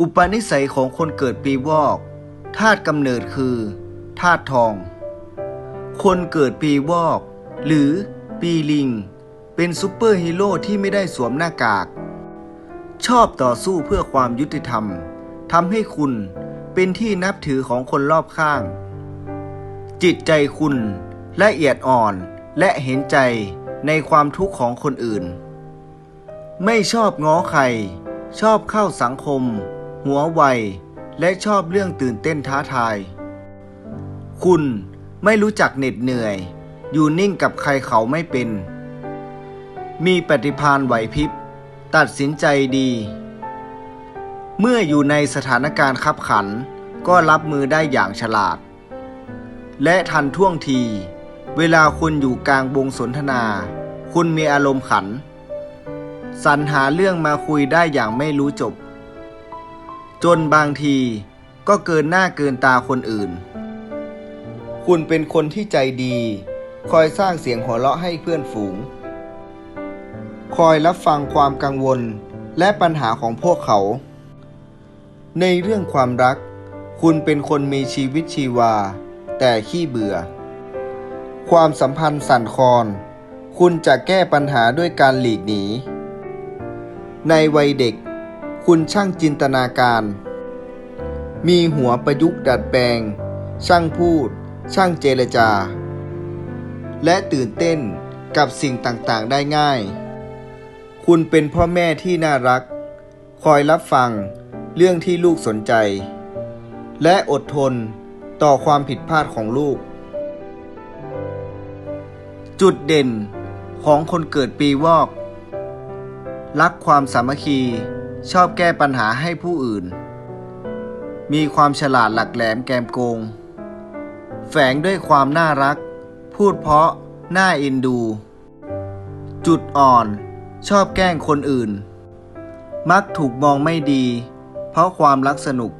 อุปนิสัยของคนเกิดปีวอกธาตุกำเนิดคือธาตุทอง คนเกิดปีวอก หรือปีลิง เป็นซูเปอร์ฮีโร่ที่ไม่ได้สวมหน้ากาก ชอบต่อสู้เพื่อความยุติธรรมทำให้คุณเป็นที่นับถือของคนรอบข้าง จิตใจคุณละเอียดอ่อนและเห็นใจในความทุกข์ของคนอื่น ไม่ชอบง้อใคร ชอบเข้าสังคม หัวไว และชอบเรื่องตื่นเต้นท้าทาย คุณไม่รู้จักเหน็ดเหนื่อย อยู่นิ่งกับใครเขาไม่เป็น มีปฏิภาณไหวพริบ ตัดสินใจดี เมื่ออยู่ในสถานการณ์ขับขัน ก็รับมือได้อย่างฉลาด และทันท่วงที เวลาคุณอยู่กลางวงสนทนา คุณมีอารมณ์ขันสรรหาเรื่องมาคุยได้อย่างไม่รู้จบ จนบางทีก็เกินหน้าเกินตาคนอื่น คุณเป็นคนที่ใจดี คอยสร้างเสียงหัวเราะให้เพื่อนฝูง คอยรับฟังความกังวลและปัญหาของพวกเขา ในเรื่องความรัก คุณเป็นคนมีชีวิตชีวา แต่ขี้เบื่อ ความสัมพันธ์สั่นคลอน คุณจะแก้ปัญหาด้วยการหลีกหนี ในวัยเด็ก คุณช่างจินตนาการ มีหัวประยุกต์ดัดแปลง ช่างพูด ช่างเจรจา และตื่นเต้นกับสิ่งต่างๆ ได้ง่าย คุณเป็นพ่อแม่ที่น่ารัก คอยรับฟังเรื่องที่ลูกสนใจ และอดทนต่อความผิดพลาดของลูก จุดเด่นของคนเกิดปีวอก รักความสามัคคี ชอบแก้ปัญหาให้ผู้อื่น มีความฉลาดหลักแหลมแกมโกง แฝงด้วยความน่ารัก พูดเพราะน่าเอ็นดู จุดอ่อน ชอบแกล้งคนอื่น มักถูกมองไม่ดี เพราะความรักสนุก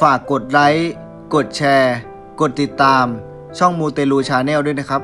ฝากกดไลค์ กดแชร์ กดติดตามช่องมูเตลูชาแนลด้วยนะครับ